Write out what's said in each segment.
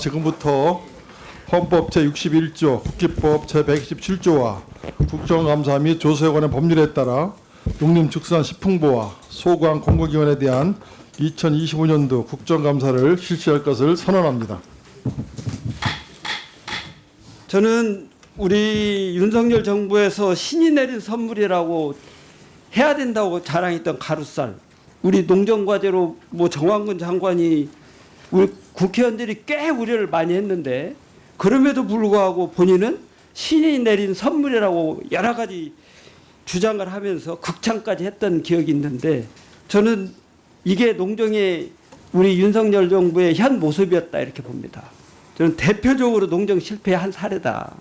지금부터 헌법 제61조, 국기법 제127조와 국정감사 및 조사관의 법률에 따라 농림축산식품부와 소관 공공기관에 대한 2025년도 국정감사를 실시할 것을 선언합니다. 저는 우리 윤석열 정부에서 신이 내린 선물이라고 해야 된다고 자랑했던 가루쌀 우리 농정과제로 뭐 정황근 장관이 우리 국회의원들이 꽤 우려를 많이 했는데 그럼에도 불구하고 본인은 신이 내린 선물이라고 여러 가지 주장을 하면서 극찬까지 했던 기억이 있는데 저는 이게 농정의 우리 윤석열 정부의 현 모습이었다 이렇게 봅니다. 저는 대표적으로 농정 실패의 한 사례다.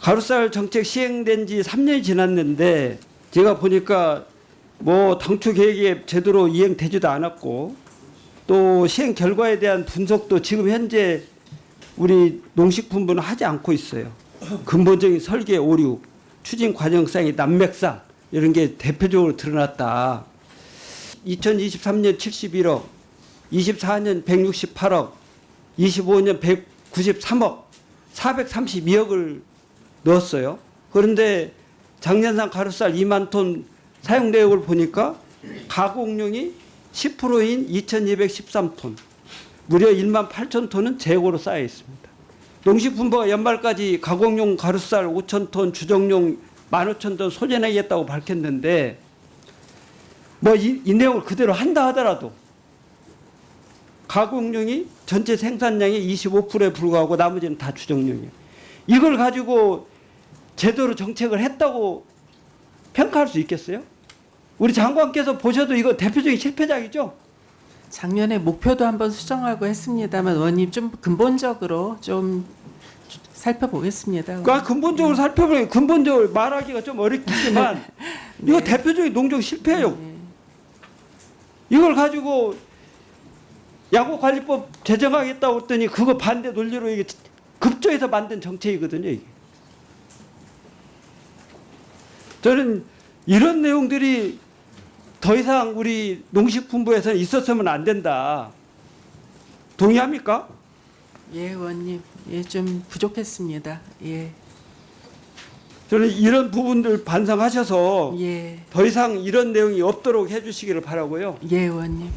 가루쌀 정책 시행된 지 3년이 지났는데 제가 보니까 뭐 당초 계획이 제대로 이행되지도 않았고 또 시행 결과에 대한 분석도 지금 현재 우리 농식품부는 하지 않고 있어요. 근본적인 설계 오류, 추진 과정상의 난맥상 이런 게 대표적으로 드러났다. 2023년 71억, 24년 168억, 25년 193억, 432억을 넣었어요. 그런데 작년상 가루쌀 2만 톤 사용 내역을 보니까 가공용이 10%인 2,213톤, 무려 1만 8천 톤은 재고로 쌓여 있습니다. 농식품부가 연말까지 가공용 가루쌀 5천 톤, 주정용 15,000톤 소진하겠다고 밝혔는데 뭐이 내용을 그대로 한다 하더라도 가공용이 전체 생산량의 25%에 불과하고 나머지는 다 주정용이에요. 이걸 가지고 제대로 정책을 했다고 평가할 수 있겠어요? 우리 장관께서 보셔도 이거 대표적인 실패작이죠? 작년에 목표도 한번 수정하고 했습니다만 원님 좀 근본적으로 좀 살펴보겠습니다. 그러니까 근본적으로 살펴보면 근본적으로 말하기가 좀 어렵겠지만 이거 네. 대표적인 농정 실패예요. 네. 이걸 가지고 야구관리법 제정하겠다고 했더니 그거 반대 논리로 이게 급조해서 만든 정책이거든요. 이게. 저는 이런 내용들이 더 이상 우리 농식품부에서는 있었으면 안 된다. 동의합니까? 예, 의원님. 예, 좀 부족했습니다. 예. 저는 이런 부분들 반성하셔서 예. 더 이상 이런 내용이 없도록 해주시기를 바라고요. 예, 의원님.